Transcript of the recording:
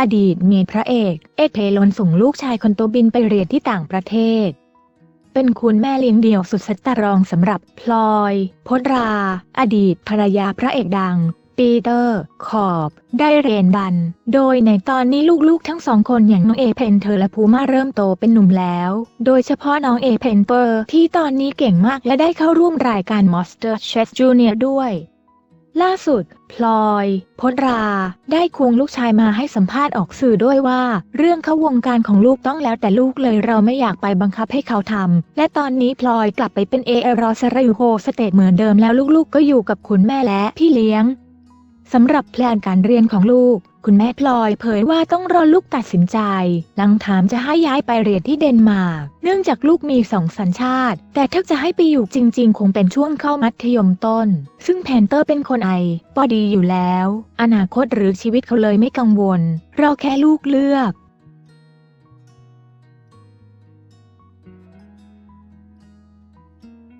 อดีตเมียพระเอก เอกเพลนส่งลูกชายคนโตบินไปเรียนที่ต่างประเทศ เป็นคุณแม่เลี้ยงเดี่ยวสุดสตรองสำหรับพลอยพจรา อดีตภรรยาพระเอกดัง ปีเตอร์ ขอบ ได้เรียนบัน โดยในตอนนี้ลูกๆทั้งสองคนอย่างน้องเอเพนเธอและภูมาเริ่มโตเป็นหนุ่มแล้ว โดยเฉพาะน้องเอเพนเปอร์ที่ตอนนี้เก่งมากและได้เข้าร่วมรายการ Monster Chef Junior ด้วย ล่าสุด พลอยพจรา ได้ควงลูกชายมาให้สัมภาษณ์ออกสื่อด้วยว่า เรื่องเข้าวงการของลูกต้องแล้วแต่ลูกเลยเราไม่อยากไปบังคับให้เขาทำและตอนนี้พลอยกลับไปเป็นเอเอรอสรายูโฮสเตทเหมือนเดิมแล้วลูกๆ ก็อยู่กับคุณแม่และพี่เลี้ยงสำหรับแพลนการเรียนของลูก คุณแม่พลอยเผยว่าต้องรอลูกตัดสินใจ หลังถามจะให้ย้ายไปเรียนที่เดนมาร์ก เนื่องจากลูกมีสองสัญชาติ แต่ถ้าจะให้ไปอยู่จริง ๆ คงเป็นช่วงเข้ามัธยมต้น ซึ่งแพนเตอร์เป็นคนไอปอดีอยู่แล้ว อนาคตหรือชีวิตเขาเลยไม่กังวล เราแค่ลูกเลือก